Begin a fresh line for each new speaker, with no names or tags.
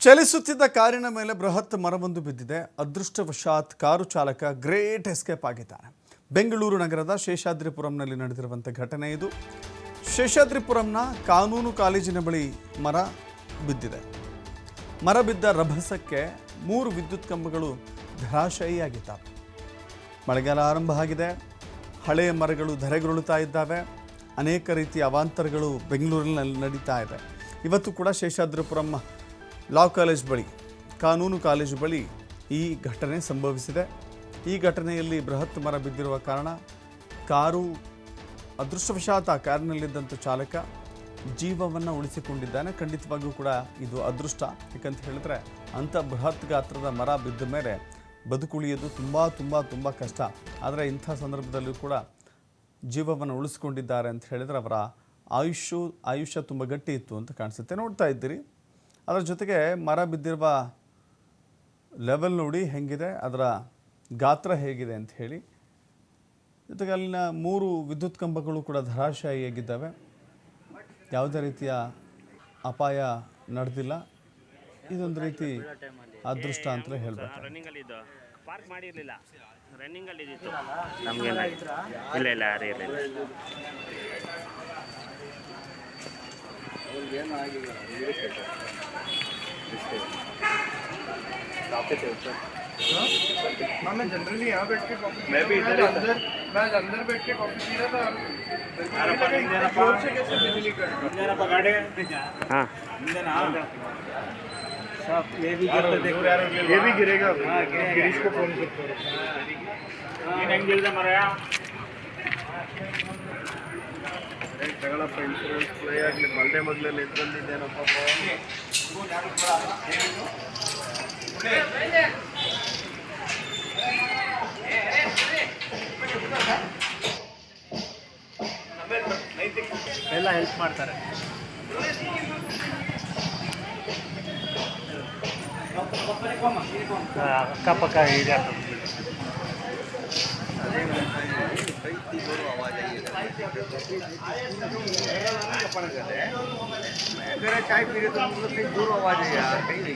ಚಲಿಸುತ್ತಿದ್ದ ಕಾರಿನ ಮೇಲೆ ಬೃಹತ್ ಮರವೊಂದು ಬಿದ್ದಿದೆ. ಅದೃಷ್ಟವಶಾತ್ ಕಾರು ಚಾಲಕ ಗ್ರೇಟ್ ಎಸ್ಕೇಪ್ ಆಗಿದ್ದಾನೆ. ಬೆಂಗಳೂರು ನಗರದ ಶೇಷಾದ್ರಿಪುರಂನಲ್ಲಿ ನಡೆದಿರುವಂಥ ಘಟನೆ ಇದು. ಶೇಷಾದ್ರಿಪುರಂನ ಕಾನೂನು ಕಾಲೇಜಿನ ಬಳಿ ಮರ ಬಿದ್ದಿದೆ. ಮರ ಬಿದ್ದ ರಭಸಕ್ಕೆ ಮೂರು ವಿದ್ಯುತ್ ಕಂಬಗಳು ಧರಾಶಾಯಿಯಾಗಿದ್ದಾವೆ. ಮಳೆಗಾಲ ಆರಂಭ ಆಗಿದೆ. ಹಳೆಯ ಮರಗಳು ಧರೆಗುರುಳುತ್ತಾ ಇದ್ದಾವೆ. ಅನೇಕ ರೀತಿಯ ಅವಾಂತರಗಳು ಬೆಂಗಳೂರಿನಲ್ಲಿ ನಡೀತಾ ಇದೆ. ಇವತ್ತು ಕೂಡ ಶೇಷಾದ್ರಿಪುರಂ ಲಾ ಕಾಲೇಜ್ ಬಳಿ, ಕಾನೂನು ಕಾಲೇಜು ಬಳಿ ಈ ಘಟನೆ ಸಂಭವಿಸಿದೆ. ಈ ಘಟನೆಯಲ್ಲಿ ಬೃಹತ್ ಮರ ಬಿದ್ದಿರುವ ಕಾರಣ ಕಾರು ಅದೃಷ್ಟವಶಾತ್ ಆ ಕಾರಿನಲ್ಲಿದ್ದಂಥ ಚಾಲಕ ಜೀವವನ್ನು ಉಳಿಸಿಕೊಂಡಿದ್ದಾನೆ. ಖಂಡಿತವಾಗಿಯೂ ಕೂಡ ಇದು ಅದೃಷ್ಟ. ಯಾಕಂತ ಹೇಳಿದ್ರೆ ಅಂಥ ಬೃಹತ್ ಗಾತ್ರದ ಮರ ಬಿದ್ದ ಮೇಲೆ ಬದುಕುಳಿಯೋದು ತುಂಬ ತುಂಬ ತುಂಬ ಕಷ್ಟ. ಆದರೆ ಇಂಥ ಸಂದರ್ಭದಲ್ಲೂ ಕೂಡ ಜೀವವನ್ನು ಉಳಿಸ್ಕೊಂಡಿದ್ದಾರೆ ಅಂತ ಹೇಳಿದ್ರೆ ಅವರ ಆಯುಷ್ಯು, ಆಯುಷ್ಯ ತುಂಬ ಗಟ್ಟಿ ಇತ್ತು ಅಂತ ಕಾಣಿಸುತ್ತೆ. ನೋಡ್ತಾ ಇದ್ದೀರಿ. ಅದರ ಜೊತೆಗೆ ಮರ ಬಿದ್ದಿರುವ ಲೆವೆಲ್ ನೋಡಿ ಹೆಂಗಿದೆ, ಅದರ ಗಾತ್ರ ಹೇಗಿದೆ ಅಂತ ಹೇಳಿ. ಜೊತೆಗೆ ಅಲ್ಲಿನ ಮೂರು ವಿದ್ಯುತ್ ಕಂಬಗಳು ಕೂಡ ಧರಾಶಾಹಿಯಾಗಿದ್ದಾವೆ ಯಾವುದೇ ರೀತಿಯ ಅಪಾಯ ನಡೆದಿಲ್ಲ. ಇದೊಂದು ರೀತಿ ಅದೃಷ್ಟ ಅಂತಲೇ ಹೇಳ್ಬೇಕು.
ಪಾರ್ಕ್ ಮಾಡಿರ್ಲಿಲ್ಲ. ರನ್ನಿಂಗ್ ಅಲ್ಲಿ ಇದ್ದಿತ್ತು ನಮ್ಗೆ ಇಲ್ಲ ಇಲ್ಲ ಯಾರು ಇರಲಿಲ್ಲ
मैं जनरली यहाँ बैठ के कॉफी मैं भी इधर अंदर मैं अंदर बैठ के कॉफी पी रहा था जोर से कैसे बिजली कट
ಹಾಂ
ये भी गिरेगा गिरीश को फोन करते ತಗೊಳಪ್ಪ ಇನ್ಶೂರೆನ್ಸ್ ಪ್ಲೇ ಆಗಲಿ ಮಲ್ಡೆ ಮಗ್ಲಲ್ಲಿ ಎದ್ದು
ಎಲ್ಲ ಹೆಲ್ಪ್ ಮಾಡ್ತಾರೆ. ಅಕ್ಕಪಕ್ಕ ಇದೆ
अगर चाय पी रहे तो मतलब कहीं दूर आवाज है यार कहीं नहीं